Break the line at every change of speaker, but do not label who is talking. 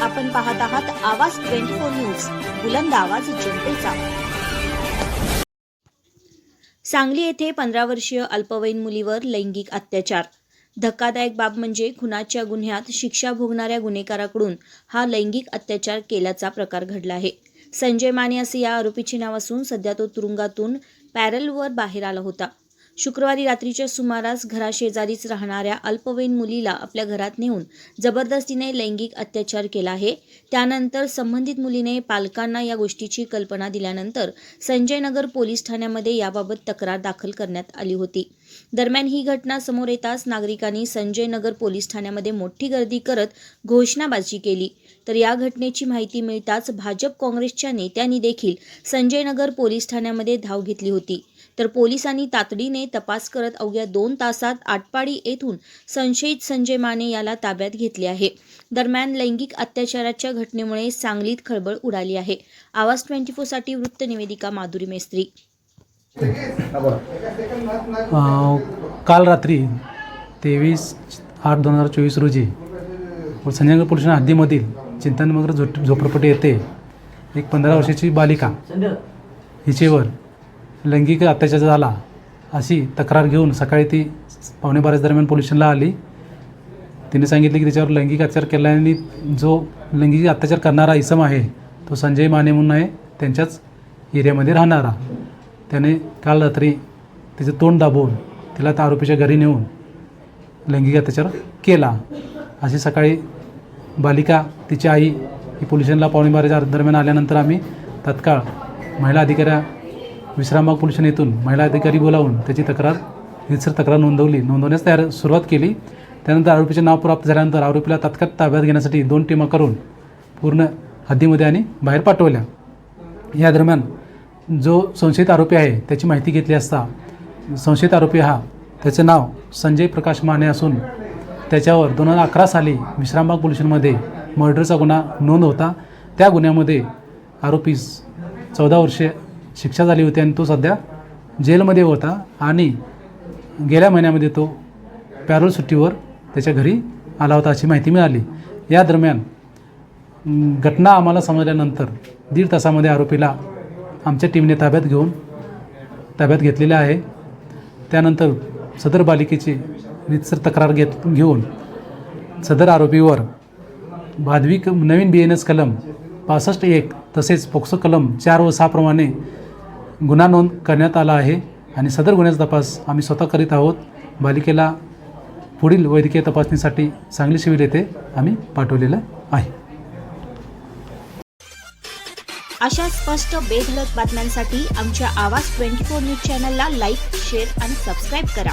आपण पाहत आहात आवाज ट्वेंटी फोर न्यूज बुलंद आवाज जनतेचा. सांगली येथे पंधरा वर्षीय अल्पवयीन मुलीवर लैंगिक अत्याचार. धक्कादायक बाब म्हणजे खुनाच्या गुन्ह्यात शिक्षा भोगणाऱ्या गुन्हेगाराकडून हा लैंगिक अत्याचार केल्याचा प्रकार घडला आहे. संजय माने असे या आरोपीचे नाव असून सध्या तो तुरुंगातून पॅरलवर बाहेर आला होता. शुक्रवारी रात्रीच्या सुमारास घराशेजारीच राहणाऱ्या अल्पवयीन मुलीला आपल्या घरात नेऊन जबरदस्तीने लैंगिक अत्याचार केला आहे. त्यानंतर संबंधित मुलीने पालकांना या गोष्टीची कल्पना दिल्यानंतर संजयनगर पोलीस ठाण्यामध्ये याबाबत तक्रार दाखल करण्यात आली होती. दरम्यान ही घटना समोर येताच नागरिकांनी संजयनगर पोलीस ठाण्यामध्ये मोठी गर्दी करत घोषणाबाजी केली. तर या घटनेची माहिती मिळताच भाजप काँग्रेसच्या नेत्यांनी देखील संजयनगर पोलीस ठाण्यामध्ये धाव घेतली होती. तर पोलिसांनी तातडीने तपास करत अवघ्या दोन तासात आटपाडी येथून संशयित संजय माने याला ताब्यात घेतले आहे. दरम्यान लैंगिक अत्याचाराच्या घटनेमुळे सांगलीत खळबळ उडाली आहे. आवाज ट्वेंटी फोरसाठी वृत्त निवेदिका माधुरी मेस्त्री.
काल रात्री तेवीस आठ दोन हजार चोवीस रोजी संजयनगर पोलीस स्टेशन हद्दीमधील चिंतनमगर झोप झोपडपट्टी येथे एक पंधरा वर्षाची बालिका हिचेवर लैंगिक अत्याचार झाला अशी तक्रार घेऊन सकाळी ती पावणे बाराच्या दरम्यान पोलीस स्टेशनला आली. तिने सांगितले की त्याच्यावर लैंगिक अत्याचार केल्याने जो लैंगिक अत्याचार करणारा इसम आहे तो संजय माने म्हणून आहे त्यांच्याच एरियामध्ये राहणारा. त्याने काल रात्री तिचं तोंड दाबवून तिला त्या आरोपीच्या घरी नेऊन लैंगिक अत्याचार केला. अशी सकाळी बालिका तिची आई ही पोल्युशनला पावणे बाराच्या दरम्यान आल्यानंतर आम्ही तत्काळ महिला अधिकाऱ्या विश्रामबाग पोलीस स्टेशन येथून महिला अधिकारी बोलावून त्याची तक्रार रितसर तक्रार नोंदवली. नोंदवण्यास तयार सुरुवात केली. त्यानंतर आरोपीचे नाव प्राप्त झाल्यानंतर आरोपीला तात्काळ ताब्यात घेण्यासाठी दोन टीमा करून पूर्ण हद्दीमध्ये आणि बाहेर पाठवल्या. या दरम्यान जो संशयित आरोपी आहे त्याची माहिती घेतली असता संशयित आरोपी हा त्याचं नाव संजय प्रकाश माने असून त्याच्यावर दोन हजार अकरा साली विश्रामबाग पोल्युशनमध्ये मर्डरचा गुन्हा नोंद होता. त्या गुन्ह्यामध्ये आरोपीस चौदा वर्षे शिक्षा झाली होती आणि तो सध्या जेलमध्ये होता आणि गेल्या महिन्यामध्ये तो पॅरोल सुट्टीवर त्याच्या घरी आला होता अशी माहिती मिळाली. या दरम्यान घटना आम्हाला समजल्यानंतर दीड तासामध्ये आरोपीला आमच्या टीमने ताब्यात घेऊन ताब्यात घेतलेले आहे. त्यानंतर सदर बालिकेची रितसर तक्रार घेत घेऊन सदर आरोपीवर भादवी क नवीन बी एन एस कलम पासष्ट एक तसेच पोक्सो कलम चार व सहाप्रमाणे गुन्हा नोंद करण्यात आला आहे आणि सदर गुन्ह्याचा तपास आम्ही स्वतः करीत आहोत. बालिकेला पुढील वैद्यकीय तपासणीसाठी सांगली शिबिर येथे आम्ही पाठवलेलं आहे.
अशा स्पष्ट बेधडक बातम्यांसाठी आमच्या आवाज ट्वेंटी फोर न्यूज चॅनलला लाईक शेअर आणि सबस्क्राईब करा.